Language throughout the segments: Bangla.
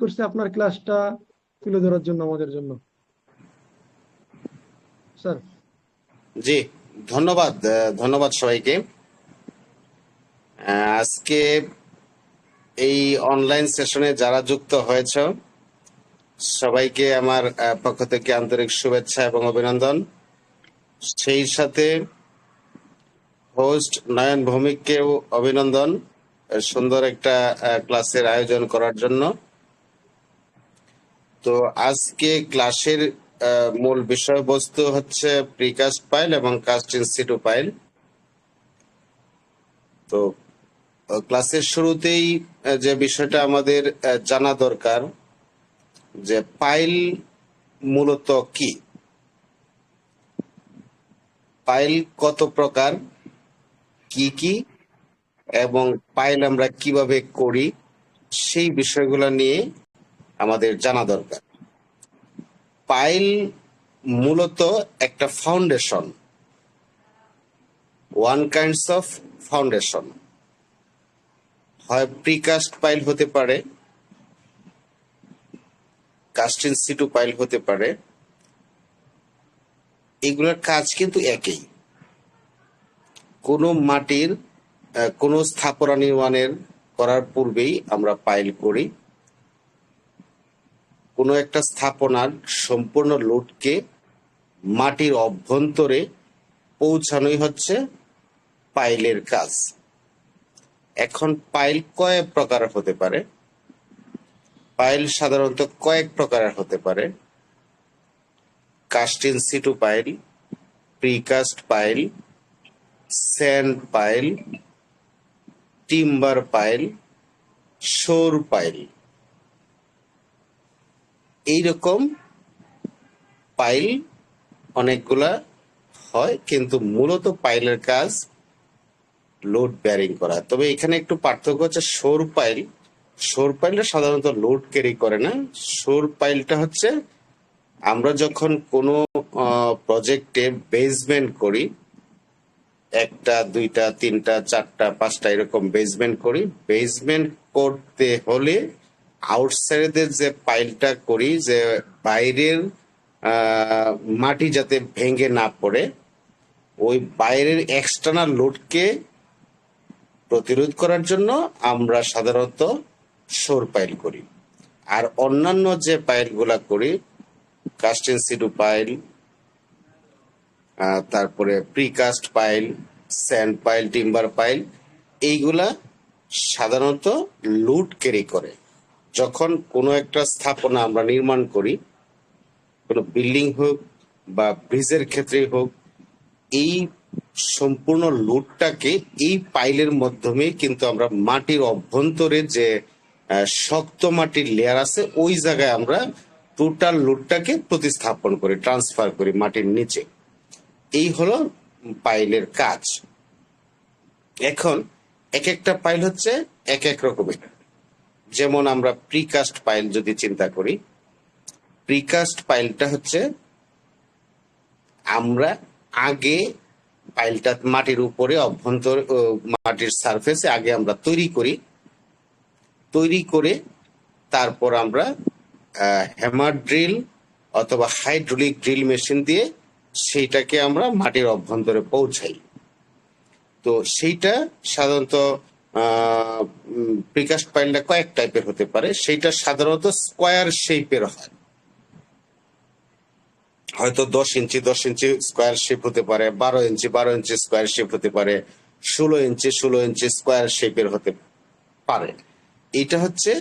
করছে আপনার ক্লাসটা তুলে ধরার জন্য, আমাদের জন্য। স্যার। জি, ধন্যবাদ ধন্যবাদ সবাইকে। আজকে এই অনলাইন সেশনে যারা যুক্ত হয়েছ, সবাইকে আমার পক্ষ থেকে আন্তরিক শুভেচ্ছা এবং অভিনন্দন। সেই সাথে হোস্ট নয়ন ভৌমিককেও অভিনন্দন, সুন্দর একটা ক্লাসের আয়োজন করার জন্য। তো আজকে ক্লাসের মূল বিষয়বস্তু হচ্ছে প্রিকাস্ট পাইল এবং কাস্ট ইনস্টিটিউ পাইল তো ক্লাসের শুরুতেই যে বিষয়টা আমাদের জানা দরকার, যে পাইল মূলত কি? পাইল কত প্রকার, কি কি, এবং পাইল আমরা কীভাবে করি, সেই বিষয়গুলো নিয়ে আমাদের জানা দরকার। পাইল মূলত একটা foundation. One kinds of foundation. হয় প্রিকাস্ট পাইল হতে পারে, কাস্ট ইনস্টিটিউ পাইল হতে পারে, এগুলোর কাজ কিন্তু একই। কোনো মাটির কোনো স্থাপনা নির্মাণের করার পূর্বেই আমরা পাইল করি। কোনো একটা স্থাপনার সম্পূর্ণ লোডকে মাটির অভ্যন্তরে পৌঁছানোই হচ্ছে পাইলের কাজ। এখন পাইল কয়েক প্রকার হতে পারে। পাইল সাধারণত কয়েক প্রকারের হতে পারে। Cast in situ pile precast pile sand pile timber pile সৌর পাইল এইরকম পাইল অনেকগুলা হয়, কিন্তু মূলত পাইলের কাজ লোড ব্যারিং করা। তবে এখানে একটু পার্থক্য হচ্ছে সোর পাইল সোর পাইলটা সাধারণত লোড ক্যারি করে না। সোর পাইলটা হচ্ছে আমরা যখন কোনো প্রজেক্টে বেসমেন্ট করি, একটা, দুইটা, তিনটা, চারটা, পাঁচটা এরকম বেসমেন্ট করি বেসমেন্ট করতে হলে আউটসাইডের যে পাইলটা করি, যে বাইরের মাটি যাতে ভেঙে না পড়ে, ওই বাইরের এক্সটার্নাল লোডকে প্রতিরোধ করার জন্য আমরা সাধারণত সোর পাইল করি। আর অন্যান্য যে পাইলগুলা করি কাস্টিন সিডু পাইল তারপরে precast pile sand pile timber pile, এইগুলা সাধারণত লুট ক্যারি করে। যখন কোনো একটা স্থাপনা আমরা নির্মাণ করি, কোনো বিল্ডিং হোক বা ব্রিজের ক্ষেত্রে হোক, এই সম্পূর্ণ লুটটাকে এই পাইলের মাধ্যমে কিন্তু আমরা মাটির অভ্যন্তরে যে শক্ত মাটির লেয়ার আছে, ওই জায়গায় আমরা টোটাল লুটটাকে প্রতিস্থাপন করি ট্রান্সফার করি মাটির নিচে। এই হলো পাইলের কাজ। এখন এক একটা পাইল হচ্ছে এক এক রকমের। যেমন আমরা প্রিকাস্ট পাইল যদি চিন্তা করি প্রিকাস্ট পাইলটা হচ্ছে আমরা আগে পাইলটা মাটির উপরে অভ্যন্তর মাটির সারফেসে আগে আমরা তৈরি করি। তৈরি করে তারপর আমরা হ্যামার ড্রিল অথবা হাইড্রোলিক ড্রিল মেশিন দিয়ে সেইটাকে আমরা মাটির অভ্যন্তরে পৌঁছাই। তো সেইটা সাধারণত প্রিকাস্ট পাইলটা কয়েক টাইপের হতে পারে। সেইটা সাধারণত স্কোয়ার শেপের হয়। হয়তো দশ ইঞ্চি দশ ইঞ্চি স্কোয়ার শেপ হতে পারে, বারো ইঞ্চি বারো ইঞ্চি স্কোয়ার শেপ হতে পারে, ষোলো ইঞ্চি ষোলো ইঞ্চি স্কোয়ার শেপের হতে পারে। এটা হচ্ছে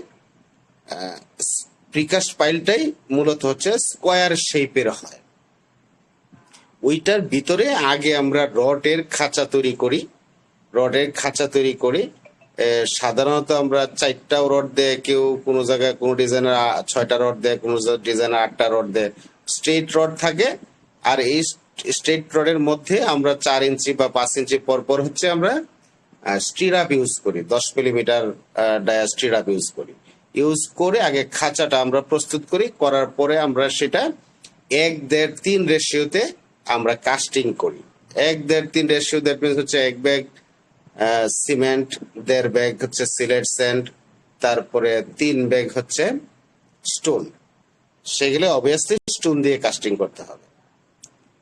প্রিকাস্ট পাইলটাই মূলত হচ্ছে স্কোয়ার শেপের হয়। ওইটার ভিতরে আগে আমরা রডের খাঁচা তৈরি করি, রডের খাঁচা তৈরি করে সাধারণত আমরা চারটা রড দেয়, কেউ কোনো জায়গায় কোনো ডিজাইনের ছয়টা রড দেয়, কোনো ডিজাইনের আটটা রড দেয়। স্ট্রেট রড থাকে আর এই স্ট্রেট রডের মধ্যে আমরা চার ইঞ্চি বা পাঁচ ইঞ্চি পর পর হচ্ছে আমরা স্টিরাপ ইউজ করি। দশ মিলিমিটার ডায়া স্টিরাপ ইউজ করি। ইউজ করে আগে খাঁচাটা আমরা প্রস্তুত করি, করার পরে আমরা সেটা এক দেড় তিন রেশিওতে আমরা কাস্টিং করি। এক দেড় তিন রেশিও মিনস হচ্ছে এক ব্যাগ সিমেন্ট, দেড় ব্যাগ হচ্ছে সিলেট স্যান্ড তারপরে তিন ব্যাগ হচ্ছে স্টোন। সেগুলো অবভিয়াসলি স্টোন দিয়ে কাস্টিং করতে হবে।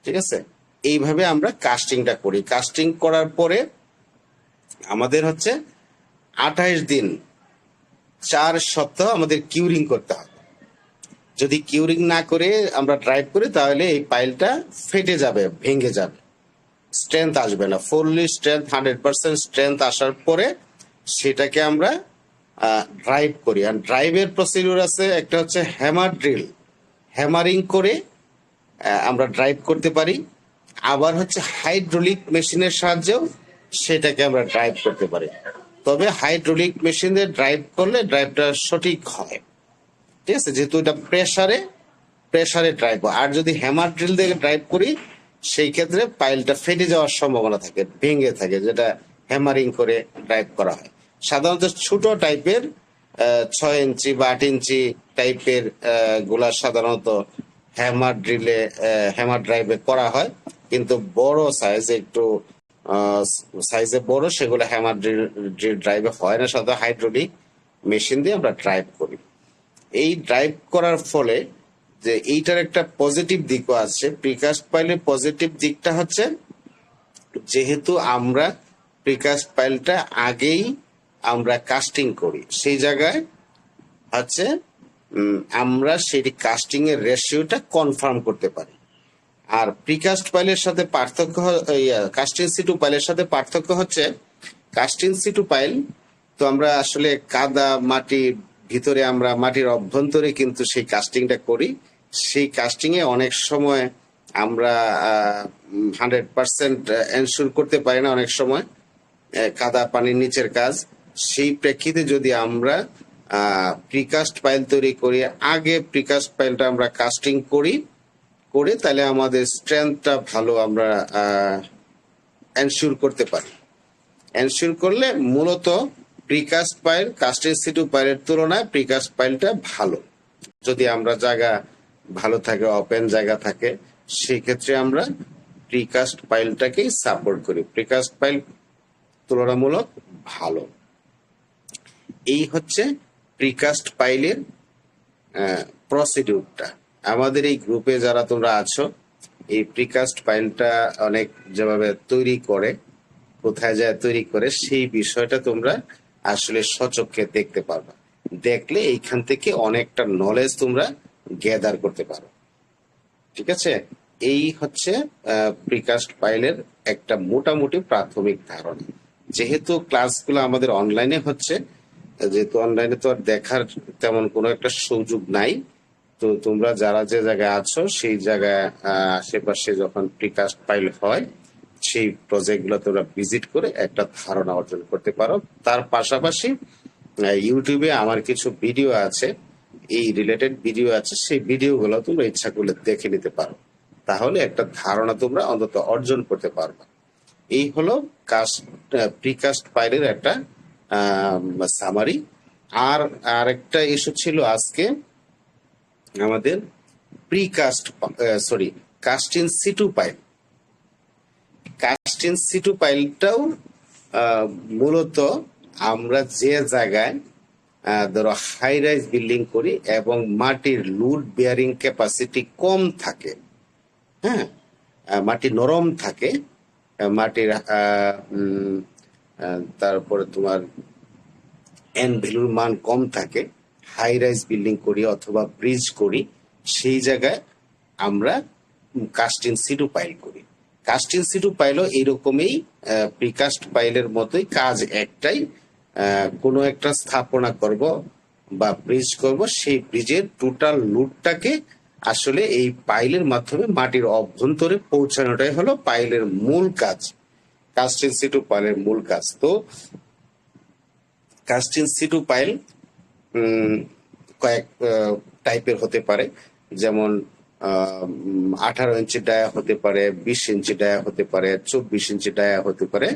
ঠিক আছে? এইভাবে আমরা কাস্টিংটা করি। কাস্টিং করার পরে আমাদের হচ্ছে আঠাইশ দিন, চার সপ্তাহ আমাদের কিউরিং করতে হবে। যদি কিউরিং না করে আমরা ড্রাইভ করি, তাহলে এই পাইলটা ফেটে যাবে, ভেঙে যাবে। স্ট্রেংথ আসবে না। Fully strength hundred percent strength আসার পরে সেটাকে আমরা ড্রাইভ করি। আর ড্রাইভের প্রসিডিউর আছে একটা হচ্ছে হ্যামার ড্রিল হ্যামারিং করে আমরা ড্রাইভ করতে পারি। আবার হচ্ছে হাইড্রোলিক মেশিনের সাহায্যেও সেটাকে আমরা ড্রাইভ করতে পারি। তবে হাইড্রোলিক মেশিন দিয়ে ড্রাইভ করলে ড্রাইভটা সঠিক হয়। ঠিক আছে? যেহেতু এটা প্রেসারে প্রেসারে ড্রাইভ আর যদি হ্যামার ড্রিল দিয়ে ড্রাইভ করি সেই ক্ষেত্রে পাইলটা ফেটে যাওয়ার সম্ভাবনা থাকে, ভেঙে থাকে, যেটা হ্যামারিং করে ড্রাইভ করা হয়। সাধারণত ছোট টাইপের ছয় ইঞ্চি বা আট ইঞ্চি টাইপেরগুলা সাধারণত হ্যামার ড্রিলে হ্যামার ড্রাইভে করা হয়। কিন্তু বড় সাইজ একটু সাইজে বড় সেগুলো হ্যামার ড্রিল ড্রাইভে হয় না। সাধারণত হাইড্রোলিক মেশিন দিয়ে আমরা ড্রাইভ করি। এই ড্রাইভ করার ফলে যে এইটার একটা পজিটিভ দিকও আছে। প্রিকাস্ট পাইলের পজিটিভ দিকটা হচ্ছে, যেহেতু আমরা প্রিকাস্ট পাইলটা আগেই আমরা কাস্টিং করি, সেই জায়গায় হচ্ছে আমরা সেই কাস্টিং এর রেশিওটা কনফার্ম করতে পারি। আর প্রিকাস্ট পাইলের সাথে পার্থক্য কাস্টিং সিটু পাইলের সাথে পার্থক্য হচ্ছে কাস্টিং সিটু পাইল তো আমরা আসলে কাদা মাটির ভিতরে আমরা মাটির অভ্যন্তরে কিন্তু সেই কাস্টিংটা করি। সেই কাস্টিং এ অনেক সময় আমরা হান্ড্রেড পার্সেন্ট এনশিওর করতে পারি না অনেক সময় কাদা পানির নিচের কাজ। সেই প্রেক্ষিতে যদি আমরা প্রিকাস্ট পাইল তৈরি করি, আগে প্রিকাস্ট পাইলটা আমরা কাস্টিং করি, করে তাহলে আমাদের স্ট্রেংথটা ভালো আমরা এনশিওর করতে পারি। এনশিওর করলে মূলত প্রিকাস্ট পাইল কাস্টিং সিটু পাইলের তুলনায় প্রিকাস্ট পাইলটা ভালো। যদি আমরা জায়গা ভালো থাকে ওপেন জায়গা থাকে সেই ক্ষেত্রে আমরা প্রিকাস্ট পাইলটাকেই সাপোর্ট করি। প্রিকাস্ট পাইল তুলনামূলক ভালো। এই হচ্ছে প্রিকাস্ট পাইলের প্রসিডিউরটা আমাদের এই গ্রুপে যারা তোমরা আছো, এই প্রিকাস্ট ফাইলটা অনেক যেভাবে তৈরি করে, কোথায় যায়, তৈরি করে, সেই বিষয়টা তোমরা আসলে সচক্ষে দেখতে পারবা। দেখলে এইখান থেকে অনেকটা নলেজ তোমরা গ্যাদার করতে পারো। ঠিক আছে? এই হচ্ছে প্রিকাস্ট ফাইলের একটা মোটামুটি প্রাথমিক ধারণা। যেহেতু ক্লাসগুলো আমাদের অনলাইনে হচ্ছে, যেহেতু অনলাইনে তো আর দেখার তেমন কোনো একটা সুযোগ নাই, তো তোমরা যারা যে জায়গায় আছো, সেই জায়গায় আশেপাশে যখন প্রিকাস্ট ফাইল হয় সেই প্রজেক্টগুলো তোমরা ভিজিট করে একটা ধারণা অর্জন করতে পারো। তার পাশাপাশি ইউটিউবে আমার কিছু ভিডিও আছে, এই রিলেটেড ভিডিও আছে, সেই ভিডিও গুলো তোমরা ইচ্ছা করলে দেখে নিতে পারো। তাহলে একটা ধারণা তোমরা অন্তত অর্জন করতে পারবে। এই হলো কাস্ট প্রিকাস্ট ফাইলের একটা সামারি আর আরেকটা ইস্যু ছিল আজকে, আমাদের precast sorry cast in situ pile cast in situ পাইলটাও মূলত আমরা যে জায়গায় ধরো হাই রাইজ বিল্ডিং করি এবং মাটির লুড বিয়ারিং ক্যাপাসিটি কম থাকে হ্যাঁ? মাটি নরম থাকে মাটির তারপরে তোমার এন ভ্যালুর মান কম থাকে হাই রাইজ বিল্ডিং করি অথবা ব্রিজ করি, সেই জায়গায় আমরা কাস্টিং সিটু পাইল করি। কাস্টিং সিটু পাইলও এইরকমই প্রিকাস্ট পাইলের মতোই কাজ একটাই কোনো একটা স্থাপনা করব বা ব্রিজ করব, সেই ব্রিজের টোটাল লুটটাকে আসলে এই পাইলের মাধ্যমে মাটির অভ্যন্তরে পৌঁছানোটাই হলো পাইলের মূল কাজ কাস্টিং সিটু পাইলের মূল কাজ। তো কাস্টিং সিটু পাইল কয়েক টাইপের হতে পারে, যেমন আঠারো ইঞ্চি ডায়া হতে পারে, বিশ ইঞ্চি ডায়া হতে পারে, চব্বিশ ইঞ্চি ডায়া হতে পারে।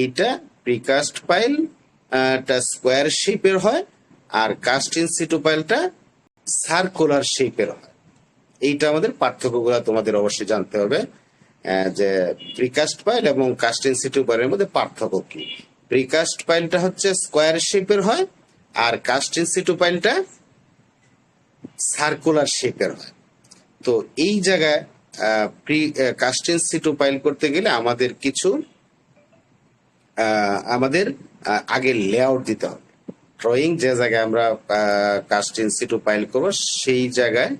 এইটা প্রিকাস্ট পাইল স্কোয়ার শেপের হয় আর কাস্টিং সিটু পাইলটা সার্কুলার শেপের হয়। এইটা আমাদের পার্থক্যগুলো তোমাদের অবশ্যই জানতে হবে যে প্রিকাস্ট পাইল এবং কাস্টিং সিটু পাইলের মধ্যে পার্থক্য কি। প্রিকাস্ট পাইলটা হচ্ছে স্কোয়ার শেপের হয় আর কাস্টিং সিটু পাইলটা সার্কুলার শেপের হয়। তো এই জায়গায় প্রি কাস্টিং সিটু পাইল করতে গেলে আমাদের কিছু আমাদের আগে লেআউট দিতে হবে। ড্রয়িং যে জায়গায় আমরা কাস্টিং সিটু পাইল করব, সেই জায়গায়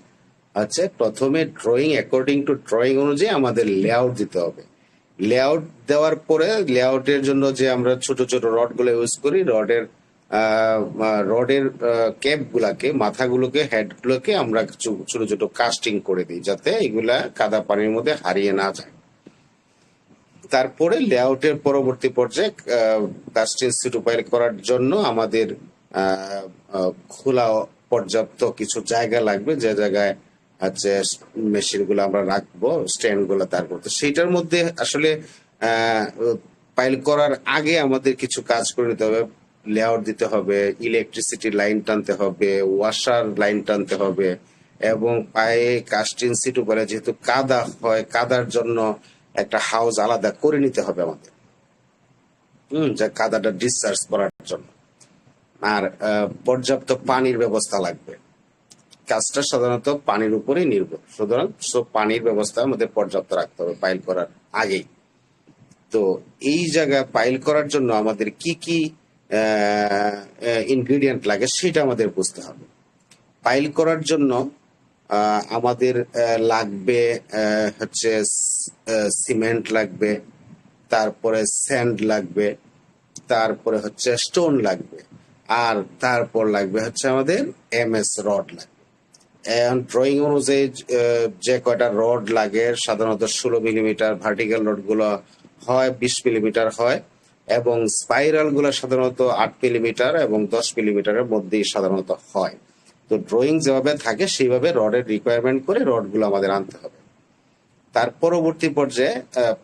হচ্ছে প্রথমে ড্রয়িং অ্যাকর্ডিং টু ড্রয়িং অনুযায়ী আমাদের লেআউট দিতে হবে। লেআউট দেওয়ার পরে লেআউটের জন্য যে আমরা ছোট ছোট রডগুলো ইউজ করি রডের রডের ক্যাপ গুলাকে মাথাগুলোকে হেড গুলোকে আমরা ছোট ছোট কাস্টিং করে দিই যাতে এগুলা কাদা পানির মধ্যে হারিয়ে না যায়। তারপরে লেআউটের পরবর্তী পর্যায়ে কাস্টিং সিটুপাইল করার জন্য আমাদের খোলা পর্যাপ্ত কিছু জায়গা লাগবে, যে জায়গায় হচ্ছে মেশিনগুলো আমরা রাখব স্ট্যান্ডগুলো তারপর। তো সেইটার মধ্যে আসলে পাইল করার আগে আমাদের কিছু কাজ করে নিতে হবে। লেআউট দিতে হবে ইলেকট্রিসিটি লাইন টানতে হবে ওয়াশার লাইন টানতে হবে, এবং পায়ে কাস্টিং সিট বলে যেহেতু কাদা হয়, কাদার জন্য একটা হাউস আলাদা করে নিতে হবে আমাদের। হম, যা কাদাটা ডিসচার্জ করার জন্য। আর পর্যাপ্ত পানির ব্যবস্থা লাগবে। কাজটা সাধারণত পানির উপরেই নির্ভর। সুতরাং সব পানির ব্যবস্থা আমাদের পর্যাপ্ত রাখতে হবে পাইল করার আগেই। তো এই জায়গা পাইল করার জন্য আমাদের কি কি ইনগ্রিডিয়েন্ট লাগে, সেটা আমাদের বুঝতে হবে। পাইল করার জন্য আমাদের লাগবে হচ্ছে সিমেন্ট লাগবে, তারপরে স্যান্ড লাগবে, তারপরে হচ্ছে স্টোন লাগবে, আর তারপর লাগবে হচ্ছে আমাদের এম এস রড লাগবে। ড্রয়িং অনুযায়ী যে কয়টা রড লাগে, সাধারণত ষোলো মিলিমিটার ভার্টিক্যাল রডগুলো হয়, বিশ মিলিমিটার হয়। এবং স্পাইরালগুলো সাধারণত আট মিলিমিটার এবং দশ মিলিমিটারের মধ্যেই সাধারণত হয়। তো ড্রয়িং যেভাবে থাকে, সেইভাবে রডের রিকোয়ারমেন্ট করে রডগুলো আমাদের আনতে হবে। তার পরবর্তী পর্যায়ে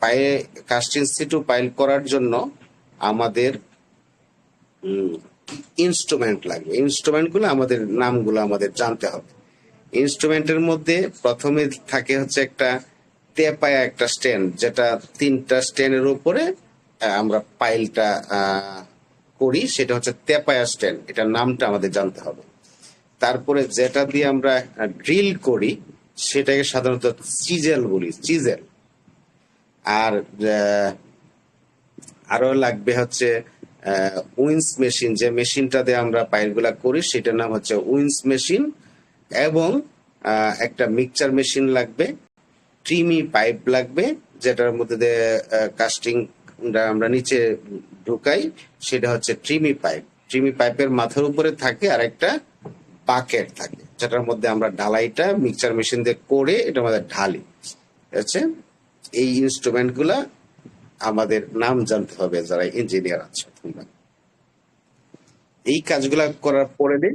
পায়ে কাস্টিং সিটু পাইল করার জন্য আমাদের ইনস্ট্রুমেন্ট লাগবে। ইনস্ট্রুমেন্টগুলো আমাদের নামগুলো আমাদের জানতে হবে। ইনস্ট্রুমেন্টের মধ্যে প্রথমে থাকে হচ্ছে একটা তেপায়া একটা স্ট্যান্ড যেটা তিনটা স্ট্যান্ডের উপরে আমরা পাইলটা করি, সেটা হচ্ছে তেপায়া স্ট্যান্ড। এটার নামটা আমাদের জানতে হবে। তারপরে যেটা দিয়ে আমরা ড্রিল করি, সেটাকে সাধারণত চিজেল বলি, চিজেল। আর আরও লাগবে হচ্ছে উইন্স মেশিন। যে মেশিনটা দিয়ে আমরা পাইলগুলা করি, সেটার নাম হচ্ছে উইন্স মেশিন। এবং একটা মিক্সচার মেশিন লাগবে, ট্রিমি পাইপ লাগবে, যেটার মধ্যে দিয়ে কাস্টিং আমরা নিচে ঢুকাই, সেটা হচ্ছে ট্রিমি পাইপ ট্রিমি পাইপের মাথার উপরে থাকে আর একটা বাকেট থাকে, যেটার মধ্যে আমরা ঢালাইটা মিক্সচার মেশিন দিয়ে করে এটা আমাদের ঢালি আছে? এই ইনস্ট্রুমেন্টগুলা আমাদের নাম জানতে হবে যারা ইঞ্জিনিয়ার আছে, তোমরা। এই কাজগুলা করার পরে দিন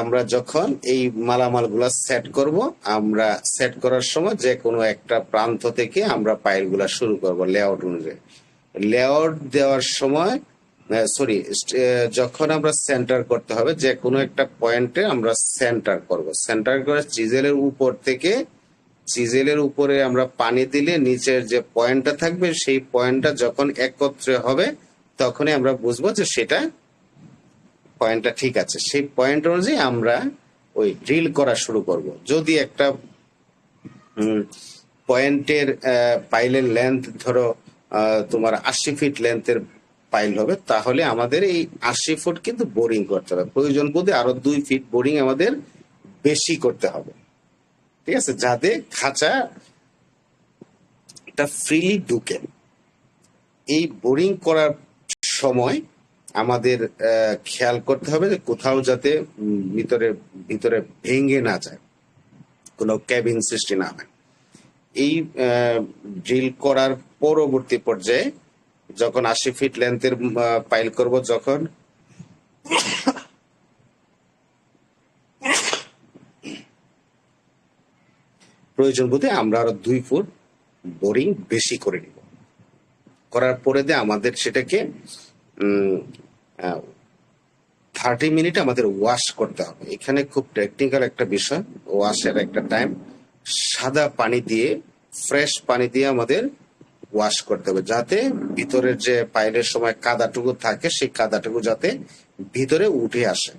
আমরা যখন এই মালামালগুলা সেট করব, আমরা সেট করার সময় যে কোনো একটা প্রান্ত থেকে আমরা পাইলগুলা শুরু করব লেআউট অনুযায়ী। লেআউট দেওয়ার সময় সরি যখন আমরা সেন্টার করতে হবে যে কোনো একটা পয়েন্টে আমরা সেন্টার করব। সেন্টার করে চিজেলের উপর থেকে চিজেলের উপরে আমরা পানি দিলে নিচের যে পয়েন্টটা থাকবে, সেই পয়েন্টটা যখন একত্রে হবে, তখনই আমরা বুঝব যে সেটা পয়েন্টটা ঠিক আছে। সেই পয়েন্ট অনুযায়ী আমরা ওই ড্রিল করা শুরু করব। যদি একটা পয়েন্টের পাইলের লেন্থ ধরো তোমার আশি ফিট লেন্থের পাইল হবে, তাহলে আমাদের এই আশি ফুট কিন্তু বোরিং করতে হবে। প্রয়োজন বোধে আরও দুই ফিট বোরিং আমাদের বেশি করতে হবে। ঠিক আছে? যাতে খাঁচা ফ্রিলি ঢুকে। এই বোরিং করার সময় আমাদের খেয়াল করতে হবে যে কোথাও যাতে ভিতরে ভিতরে ভেঙে না যায়। কোনো ক্যাবিন সৃষ্টি না হয়। এই ড্রিল করার পরবর্তী পর্যায়ে যখন আশি ফিট লেন্থের পাইল করব, যখন প্রয়োজন বোধে আমরা আরও দুই ফুট বোরিং বেশি করে নিব। করার পরে দিয়ে আমাদের সেটাকে থার্টি মিনিট আমাদের ওয়াশ করতে হবে। এখানে খুব টেকনিক্যাল একটা বিষয় ওয়াশের একটা টাইম সাদা পানি দিয়ে, ফ্রেশ পানি দিয়ে আমাদের ওয়াশ করতে হবে, যাতে ভিতরের যে পাইলের সময় কাদাটুকু থাকে, সেই কাদাটুকু যাতে ভিতরে উঠে আসে,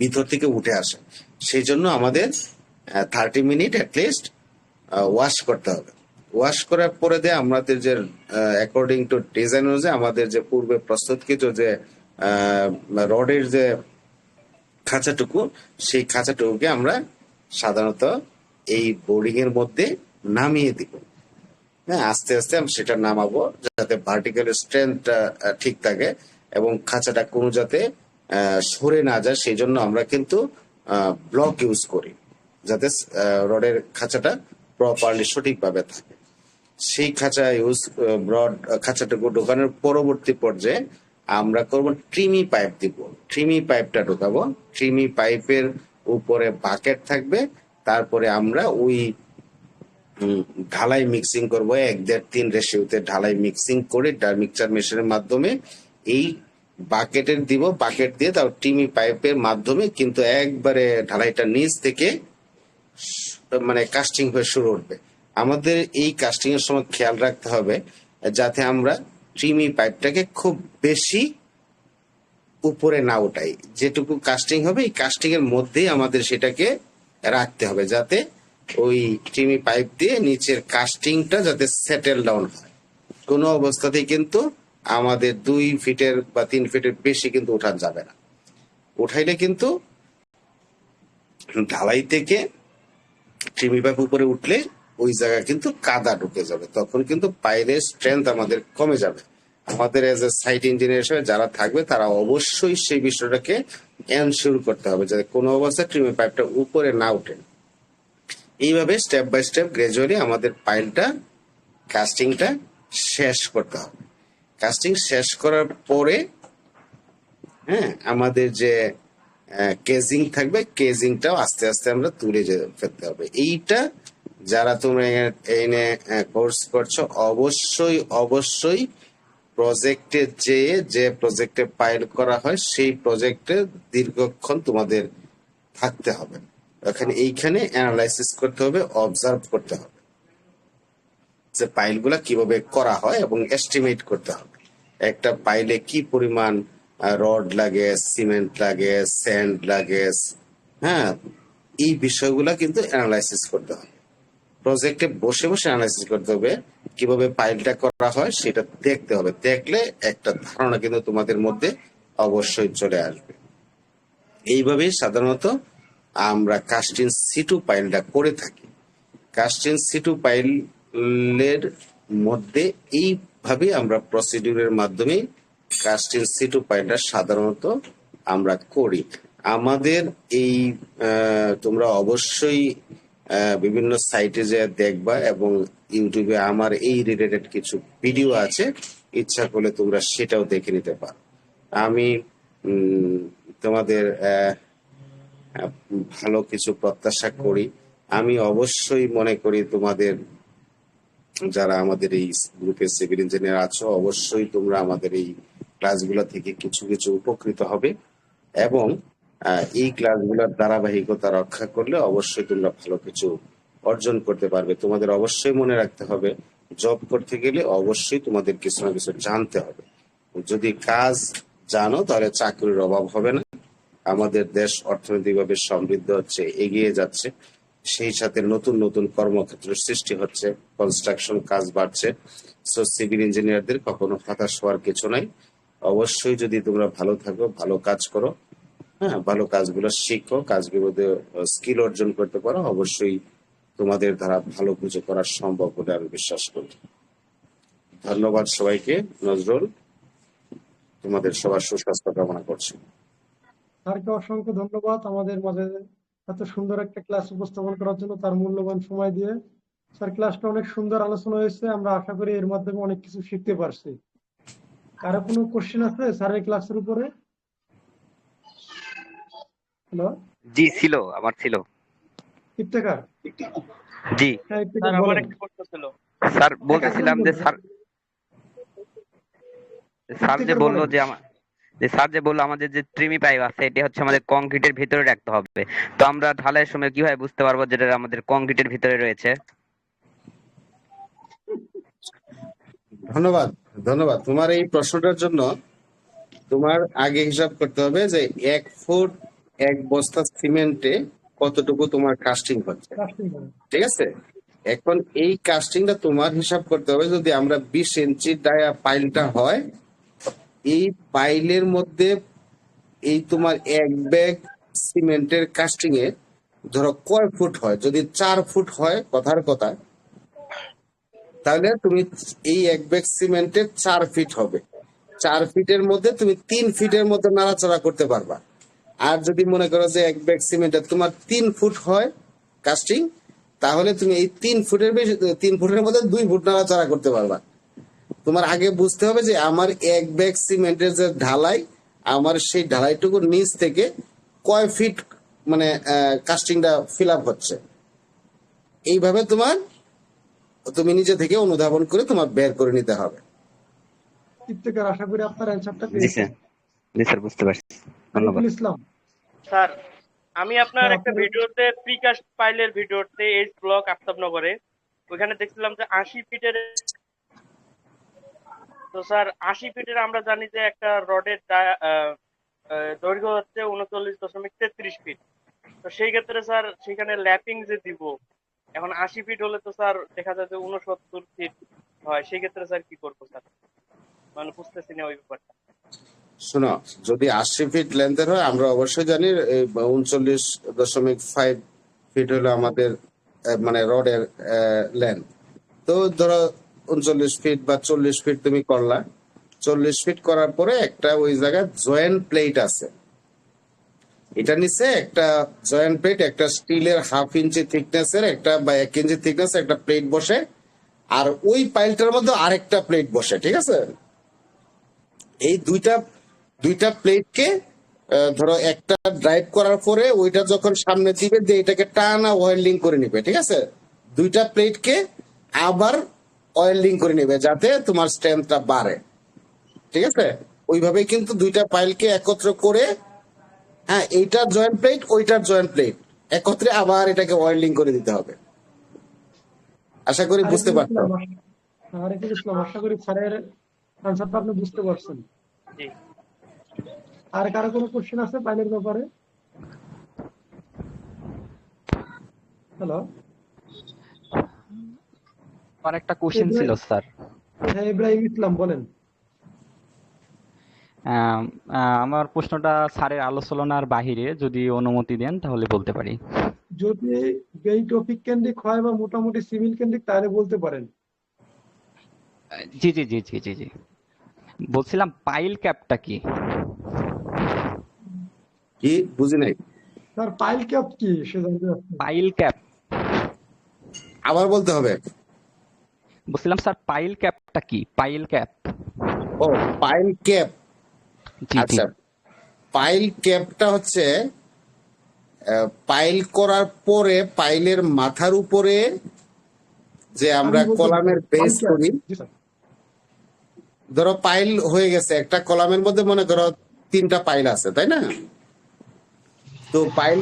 ভিতর থেকে উঠে আসে। সেই জন্য আমাদের থার্টি মিনিট অ্যাটলিস্ট ওয়াশ করতে হবে। ওয়াশ করার পরে দিয়ে আমাদের যে অ্যাকর্ডিং টু ডিজাইন অনুযায়ী আমাদের যে পূর্বে প্রস্তুতকৃত যে রডের যে খাঁচাটুকু, সেই খাঁচাটুকুকে আমরা সাধারণত এই বোর্ডিং এর মধ্যে নামিয়ে দিব। হ্যাঁ আস্তে আস্তে আমি সেটা নামাবো যাতে ভার্টিক্যাল স্ট্রেংথটা ঠিক থাকে এবং খাঁচাটা কোনো যাতে সরে না যায় সেই জন্য আমরা কিন্তু ব্লক ইউজ করি যাতে রডের খাঁচাটা প্রপারলি সঠিকভাবে থাকে। সেই খাঁচা ইউজ ব্রড খাঁচাটুকু ঢোকানোর পরবর্তী পর্যায়ে আমরা করব ট্রিমি পাইপ দিব। ট্রিমি পাইপটা ঢোকাবো। ট্রিমি পাইপের উপরে বাকেট থাকবে। তারপরে আমরা ওই ঢালাই মিক্সিং করব, এক দেড় তিন রেশিওতে ঢালাই মিক্সিং করে মিক্সচার মেশিনের মাধ্যমে এই বাকেটের দিব বাকেট দিয়ে তাও টিমি পাইপের মাধ্যমে কিন্তু একবারে ঢালাইটা নিচ থেকে মানে কাস্টিং হয়ে শুরু উঠবে আমাদের এই কাস্টিং এর সময় খেয়াল রাখতে হবে যাতে আমরা ট্রিমি পাইপটাকে খুব বেশি উপরে না উঠাই। যেটুকু কাস্টিং হবে, এই কাস্টিং এর মধ্যেই আমাদের সেটাকে রাখতে হবে যাতে ওই ট্রিমি পাইপ দিয়ে নিচের কাস্টিংটা যাতে সেটেল ডাউন হয়। কোনো অবস্থাতেই কিন্তু আমাদের দুই ফিটের বা তিন ফিটের বেশি কিন্তু উঠান যাবে না। উঠাইলে কিন্তু ঢালাই থেকে ট্রিমি পাইপ উপরে উঠলে ওই জায়গা কিন্তু কাদা ঢুকে যাবে। তখন কিন্তু পায়ের স্ট্রেংথ আমাদের কমে যাবে। আমাদের এজ এ সাইট ইঞ্জিনিয়ার হিসেবে যারা থাকবে, তারা অবশ্যই সেই বিষয়টাকে এনশিওর করতে হবে, যাতে কোনো অবস্থায় ট্রিমি পাইপটা উপরে না উঠে এইভাবে স্টেপ বাই স্টেপ গ্রাজুয়ালি আমাদের পাইলটা কাস্টিংটা শেষ করতে হবে। কাস্টিং শেষ করার পরে হ্যাঁ আমাদের যে কেজিং থাকবে কেজিংটাও আস্তে আস্তে আমরা তুলে ফেলতে হবে। এইটা যারা তোমরা এনে কোর্স করছ, অবশ্যই অবশ্যই প্রজেক্টে যে যে প্রজেক্টে পাইল করা হয়, সেই প্রজেক্টে দীর্ঘক্ষণ তোমাদের থাকতে হবে। এখানে এইখানে অ্যানালাইসিস করতে হবে অবজার্ভ করতে হবে। যে পাইলগুলা কীভাবে করা হয় এবং এস্টিমেট করতে হবে। একটা পাইলে কি পরিমাণ রড লাগে সিমেন্ট লাগে স্যান্ড লাগে হ্যাঁ? এই বিষয়গুলা কিন্তু অ্যানালাইসিস করতে হবে। প্রজেক্টে বসে বসে অ্যানালাইসিস করতে হবে, কীভাবে পাইলটা করা হয় সেটা দেখতে হবে। দেখলে একটা ধারণা কিন্তু তোমাদের মধ্যে অবশ্যই চলে আসবে। এইভাবেই সাধারণত আমরা কাস্টিন সিটু পাইলটা করে থাকি। কাস্টিন সিটু পাইলের মধ্যে এইভাবে আমরা প্রসিডিউরের মাধ্যমে কাস্টিন সিটু পাইলটা সাধারণত আমরা করি। আমাদের এই তোমরা অবশ্যই বিভিন্ন সাইটে যে দেখবা এবং ইউটিউবে আমার এই রিলেটেড কিছু ভিডিও আছে, ইচ্ছা করলে তোমরা সেটাও দেখে নিতে পারো। আমি তোমাদের ভালো কিছু প্রত্যাশা করি। আমি অবশ্যই মনে করি তোমাদের, যারা আমাদের এই গ্রুপের সিভিল ইঞ্জিনিয়ার আছো, অবশ্যই তোমরা আমাদের এই ক্লাসগুলো থেকে কিছু কিছু উপকৃত হবে। এবং এই ক্লাসগুলোর ধারাবাহিকতা রক্ষা করলে অবশ্যই তোমরা ভালো কিছু অর্জন করতে পারবে। তোমাদের অবশ্যই মনে রাখতে হবে জব করতে গেলে অবশ্যই তোমাদের কিছু না কিছু জানতে হবে। যদি কাজ জানো, তাহলে চাকরির অভাব হবে না। আমাদের দেশ অর্থনৈতিকভাবে সমৃদ্ধ হচ্ছে, এগিয়ে যাচ্ছে। সেই সাথে নতুন নতুন কর্মক্ষেত্র সৃষ্টি হচ্ছে কনস্ট্রাকশন কাজ বাড়ছে। সো সিভিল ইঞ্জিনিয়ারদের কখনো হতাশ হওয়ার কিছু নাই। অবশ্যই যদি তোমরা ভালো থাকো, ভালো কাজ করো হ্যাঁ ভালো কাজগুলো শিখো কাজগুলোতে স্কিল অর্জন করতে পারো, অবশ্যই তোমাদের দ্বারা ভালো কিছু করা সম্ভব বলে আমি বিশ্বাস করি। ধন্যবাদ সবাইকে, নজরুল। তোমাদের সবার সুস্বাস্থ্য কামনা করছি। স্যারকে অসংখ্য ধন্যবাদ আমাদের মাঝে এত সুন্দর একটা ক্লাস উপস্থাপন করার জন্য তার মূল্যবান সময় দিয়ে। স্যার, ক্লাসটা অনেক সুন্দর আলোচনা হয়েছে, আমরা আশা করি এর মাধ্যমে অনেক কিছু শিখতে পারছি। কারও কোনো কোশ্চেন আছে স্যারের ক্লাসের উপরে? হ্যালো জি ছিল আমার ছিল। ইফতেখার? জি। হ্যাঁ স্যার আমার একটা প্রশ্ন ছিল। স্যার বলতেছিলাম যে স্যার স্যার যে বলল যে আমার যে স্যার যে বলল আমাদের যে ট্রিমি পাইপ আছে এটি হচ্ছে আমাদের কংক্রিটের ভিতরে রাখতে হবে। তো আমরা ঢালাইয়ের সময় কীভাবে বুঝতে পারব যেটা আমাদের কংক্রিটের ভিতরে রয়েছে? ধন্যবাদ ধন্যবাদ। তোমার এই প্রশ্নটার জন্য তোমার আগে হিসাব করতে হবে যে এক ফুট এক বস্তা সিমেন্টে কতটুকু তোমার কাস্টিং হচ্ছে? ঠিক আছে? এখন এই কাস্টিংটা তোমার হিসাব করতে হবে যদি আমরা বিশ ইঞ্চি ডায়া পাইলটা হয় এই পাইলের মধ্যে এই তোমার এক ব্যাগ সিমেন্টের কাস্টিং এ ধরো কয় ফুট হয়? যদি চার ফুট হয় কথার কথা তাহলে তুমি এই এক ব্যাগ সিমেন্টের চার ফিট হবে। চার ফিটের মধ্যে তুমি তিন ফিটের মধ্যে নাড়াচাড়া করতে পারবা। আর যদি মনে করো যে এক ব্যাগ সিমেন্টের তোমার তিন ফুট হয় কাস্টিং তাহলে তুমি এই তিন ফুটের বেশি তিন ফুটের মধ্যে দুই ফুট নাড়া নাড়াচাড়া করতে পারবা। তোমার আগে বুঝতে হবে যে আমার এক ব্যাগ সিমেন্টের যে ঢালাই আমার সেই ঢালাইটুকুর নিচ থেকে কয় ফিট মানে কাস্টিংটা ফিল আপ হচ্ছে। এইভাবে তোমার তুমি নিজে থেকে অনুধাবন করে তোমার বের করে নিতে হবে। আশা করি আপনার অ্যান্সারটা বুঝতে পারছি। ধন্যবাদ। ইসলাম। স্যার আমি আপনার হ্যাঁ, একটা ভিডিওতে প্রিকাস্ট ফাইলের ভিডিওতে এইচ ব্লক আফতাবনগরে। ওইখানে দেখছিলাম যে আশি ফিটের তো স্যার আশি ফিটের আমরা জানি যে একটা রডের দৈর্ঘ্য হচ্ছে উনচল্লিশ দশমিক তেত্রিশ ফিট। তো সেই ক্ষেত্রে স্যার সেখানে ল্যাপিং যে দিব এখন আশি ফিট হলে তো স্যার দেখা যায় যে উনসত্তর ফিট হয়। সেই ক্ষেত্রে স্যার কি করব স্যার? মানে বুঝতেছি না ওই ব্যাপারটা। শোনো, যদি আশি ফিট লেন্থের হয়, আমরা অবশ্যই জানি উনচল্লিশ দশমিক ফাইভ ফিট হলো আমাদের মানে রডের লেন্থ তো ধরো উনচল্লিশ ফিট বা চল্লিশ ফিট তুমি করলা। চল্লিশ ফিট করার পরে একটা ওই জায়গায় জয়েন্ট প্লেট আছে। এটা নিচে একটা জয়েন্ট প্লেট একটা স্টিলের হাফ ইঞ্চি থিকনেস এর একটা বা এক ইঞ্চি থিকনেস একটা প্লেট বসে, আর ওই পাইলটার মধ্যে আরেকটা প্লেট বসে, ঠিক আছে? এই দুইটা দুইটা প্লেটকে ধরো একটা ড্রাইভ করার পরে ওইটা যখন সামনে দিবে দিয়ে এটাকে টানা ওয়েল্ডিং করে নিবে ঠিক আছে? দুইটা প্লেটকে আবার ওয়েল্ডিং করে নিবে যাতে তোমার স্ট্রেংথটা বাড়ে ঠিক আছে? ওইভাবেই কিন্তু দুইটা পাইলকে একত্র করে হ্যাঁ এইটার জয়েন্ট প্লেট ওইটার জয়েন্ট প্লেট একত্রে আবার এটাকে ওয়েল্ডিং করে দিতে হবে। আশা করি বুঝতে পারছ আশা- করি স্যারের অ্যান্সারটা আপনি বুঝতে পারছেন। জি। আর কারও কোনো কোশ্চেন আছে পাইলের ব্যাপারে? হ্যালো আমার একটা কোশ্চেন ছিল স্যার। হ্যাঁ ইব্রাহিম ইসলাম বলেন। আমার প্রশ্নটা স্যারের আলোচনার বাহিরে যদি অনুমতি দেন তাহলে বলতে পারি। যদি এই টপিক কেন্দ্রিক হয় বা মোটামুটি সিভিল কেন্দ্রিক তাহলে বলতে পারেন। জি জি জি জি জি জি। বলছিলাম পাইল ক্যাপটা কি? কি বুঝি নাই। স্যার পাইল ক্যাপ কি? সে জানতে চাচ্ছি। Pile cap. আবার বলতে হবে। বলছিলাম স্যার পাইল ক্যাপটা কি? Pile cap. ও পাইল ক্যাপ। জি জি। আচ্ছা পাইল ক্যাপটা হচ্ছে পাইল করার পরে পাইলের মাথার উপরে যে আমরা কলামের বেস করি ধরো পাইল হয়ে গেছে একটা কলামের মধ্যে মনে করো তিনটা পাইল আছে তাই না? তো পাইল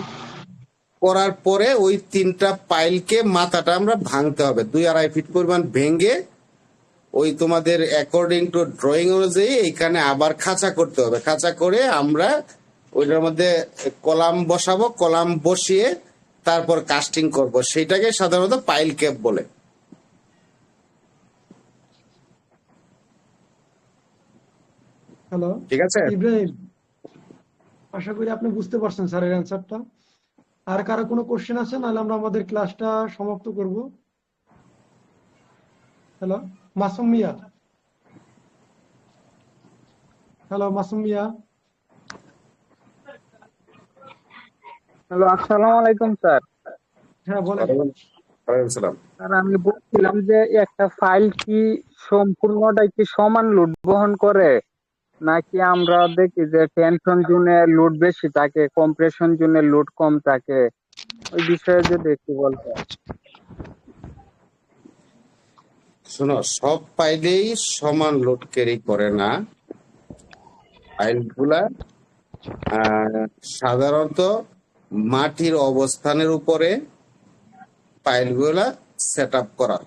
করার পরে ওই তিনটা পাইলকে মাথাটা আমরা ভাঙতে হবে। দুই আড়াই ফিট পরিমাণ ভেঙে ওই তোমাদের অ্যাকর্ডিং টু ড্রয়িং অনুযায়ী এখানে আবার খাঁচা করতে হবে। খাঁচা করে আমরা ওইটার মধ্যে কলাম বসাবো কলাম বসিয়ে তারপর কাস্টিং করব। সেটাকে সাধারণত পাইল ক্যাপ বলে। হ্যালো ঠিক আছে? ইব্রাহিম আশা করি আপনি বুঝতে পারছেন স্যারের অ্যান্সারটা আর কারও কোনো কোশ্চেন আছে নাহলে আমরা আমাদের ক্লাসটা সমাপ্ত করব। Hello Masum Mia. Hello Masum Mia. Hello আসসালামু আলাইকুম স্যার। হ্যাঁ বলেন। স্যার আমি বলছিলাম যে একটা ফাইল কি সম্পূর্ণটাই কি সমান লোড বহন করে? নাকি আমরা দেখি যে টেনশন জোনে লোড বেশি থাকে কম্প্রেশন জোনে লোড কম থাকে? ওই বিষয়ে যদি একটু বলতেন শোনো সব পাইলেই সমান লোড ক্যারি করে না। পাইলগুলা আহ, সাধারণত মাটির অবস্থানের উপরে পাইলগুলা সেট করা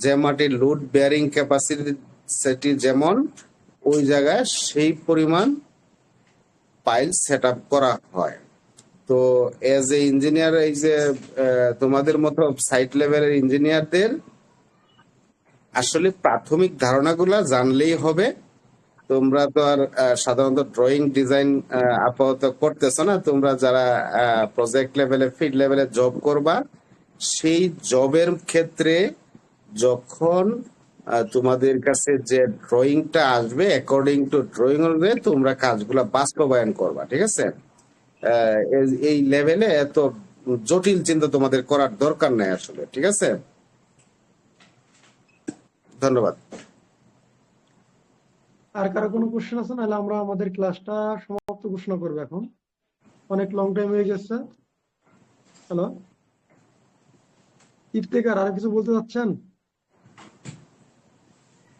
যে মাটির লোড বেয়ারিং ক্যাপাসিটি সেটি যেমন ওই জায়গায় সেই পরিমাণ পাইল সেট করা হয়। তো এজ এ ইঞ্জিনিয়ার এই যে তোমাদের মতো সাইট লেভেলের ইঞ্জিনিয়ারদের আসলে প্রাথমিক ধারণাগুলা জানলেই হবে। তোমরা তো আর সাধারণত ড্রয়িং ডিজাইন আপাতত করতেছো না। তোমরা যারা প্রজেক্ট লেভেলে ফিল্ড লেভেলে জব করবা, সেই জবের ক্ষেত্রে যখন তোমাদের কাছে যে ড্রয়িংটা আসবে অ্যাকর্ডিং টু ড্রয়িং অনুযায়ী তোমরা কাজগুলা বাস্তবায়ন করবা, ঠিক আছে? এই লেভেলে এত জটিল চিন্তা তোমাদের করার দরকার নাই আসলে, ঠিক আছে? ধন্যবাদ। আর কারও কোনো কোশ্চেন আছে, নাহলে আমরা আমাদের ক্লাসটা সমাপ্ত ঘোষণা করব এখন। অনেক লং টাইম হয়ে গেছে। হ্যালো ইফতেকার আর কিছু বলতে চাচ্ছেন?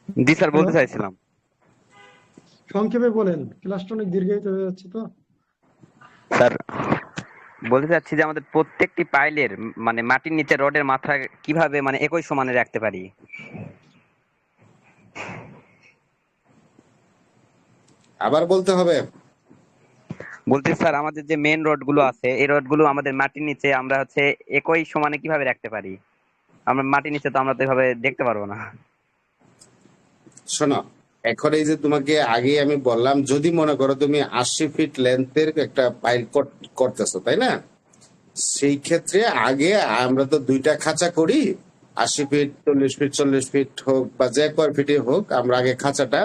জি স্যার বলতে চাইছিলাম। সংক্ষেপে বলেন ক্লাসটা অনেক দীর্ঘায়িত হয়ে যাচ্ছে তো? স্যার বলতে চাচ্ছি যে আমাদের প্রত্যেকটি পাইলের মানে মাটির নিচে রডের মাথা কীভাবে মানে একই সমানে রাখতে পারি? আবার বলতে হবে। বলতে স্যার আমাদের যে মেন রডগুলো আছে এই রডগুলো আমাদের মাটির নিচে আমরা হচ্ছে একই সমানে কীভাবে রাখতে পারি? আমরা মাটির নিচে তো আমরা তো এভাবে দেখতে পারব না। শোনো, এখন এই যে তোমাকে আগে আমি বললাম, যদি মনে করো তুমি আশি ফিট লেন্থের একটা পাইল করতেছো, তাই না? সেই ক্ষেত্রে আগে আমরা তো দুইটা খাঁচা করি, আশি ফিট চল্লিশ ফিট চল্লিশ ফিট হোক বা যে কয় ফিটে হোক, আমরা আগে খাঁচাটা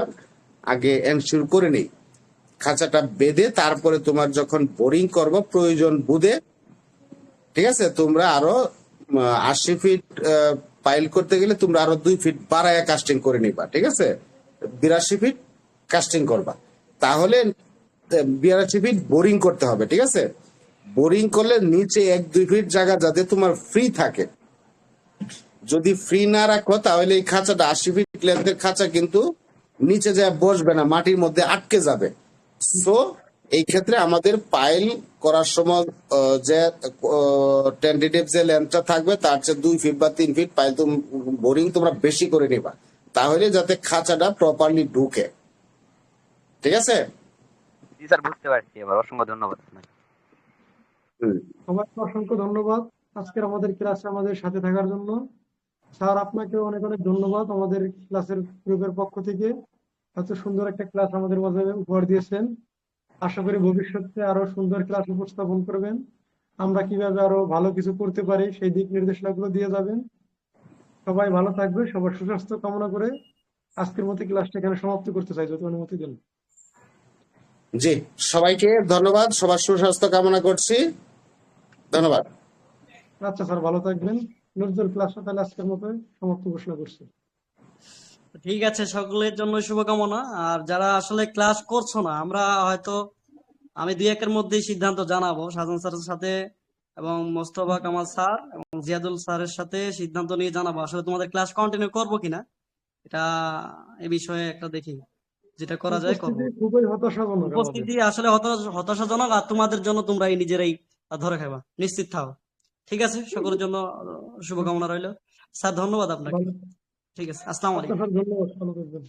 আগে এনশিওর করে নিই। খাঁচাটা বেঁধে তারপরে তোমার যখন বোরিং করব, প্রয়োজন বুঝে ঠিক আছে? তোমরা আরও আশি ফিট পাইল করতে গেলে তোমরা আরও দুই ফিট বাড়ায় কাস্টিং করে নিবা, ঠিক আছে? বিরাশি ফিট কাস্টিং করবা। তাহলে বিরাশি ফিট বোরিং করতে হবে, ঠিক আছে? বোরিং করলে নিচে এক, দুই ফিট জায়গা যাতে তোমার ফ্রি থাকে। যদি ফ্রি না রাখো, তাহলে এই খাঁচাটা আশি ফিট লেন্থের খাঁচা কিন্তু নিচে যায়, বসবে না, মাটির মধ্যে আটকে যাবে। সো এই ক্ষেত্রে আমাদের পাইল করার সময় যে যে লেন্থটা থাকবে তার চেয়ে দুই ফিট বা তিন ফিট পাইল বোরিং তোমরা বেশি করে নিবা। তাহলে যাতে খাঁচাটা প্রপারলি ঢুকে। ঠিক আছে? জি স্যার বুঝতে পারছি এবার। অসংখ্য ধন্যবাদ সবাইকে অসংখ্য ধন্যবাদ আজকের আমাদের ক্লাসে আমাদের সাথে থাকার জন্য। স্যার আপনাকে অনেক অনেক ধন্যবাদ আমাদের ক্লাসের গ্রুপের পক্ষ থেকে। এত সুন্দর একটা ক্লাস আমাদের মাঝে উপহার দিয়েছেন। আশা করি ভবিষ্যতে আরও সুন্দর ক্লাস উপস্থাপন করবেন। আমরা কীভাবে আরও ভালো কিছু করতে পারি সেই দিক নির্দেশনাগুলো দিয়ে যাবেন। সবাই ভালো থাকবে সবার সুস্বাস্থ্য কামনা করে আজকের মতো ক্লাসটা এখানে সমাপ্ত করতে চাই যদি অনুমতি দেন। জি সবাইকে ধন্যবাদ সবার সুস্বাস্থ্য কামনা করছি। ধন্যবাদ। আচ্ছা স্যার ভালো থাকবেন। নজরুল ক্লাসটা তাহলে আজকের মতো সমাপ্ত ঘোষণা করছি। ঠিক আছে সকলের জন্য শুভকামনা। আর যারা আসলে ক্লাস করছ না আমরা হয়তো আমি দুই একের মধ্যেই সিদ্ধান্ত জানাব সাজান স্যারের সাথে এবং মোস্তফা কামাল স্যার এবং জিয়াদুল স্যারের সাথে সিদ্ধান্ত নিয়ে জানাব। আসলে তোমাদের ক্লাস কন্টিনিউ করব কিনা এটা এ বিষয়ে একটা দেখি যেটা করা যায় করব। খুবই হতাশাজনক উপস্থিতি আসলে হতাশ- হতাশাজনক আর তোমাদের জন্য তোমরাই নিজেরাই ধরে খাবা নিশ্চিত থাও। ঠিক আছে সকলের জন্য শুভকামনা রইল। স্যার ধন্যবাদ আপনাকে। ঠিক আছে আসসালামু আলাইকুম। ধন্যবাদ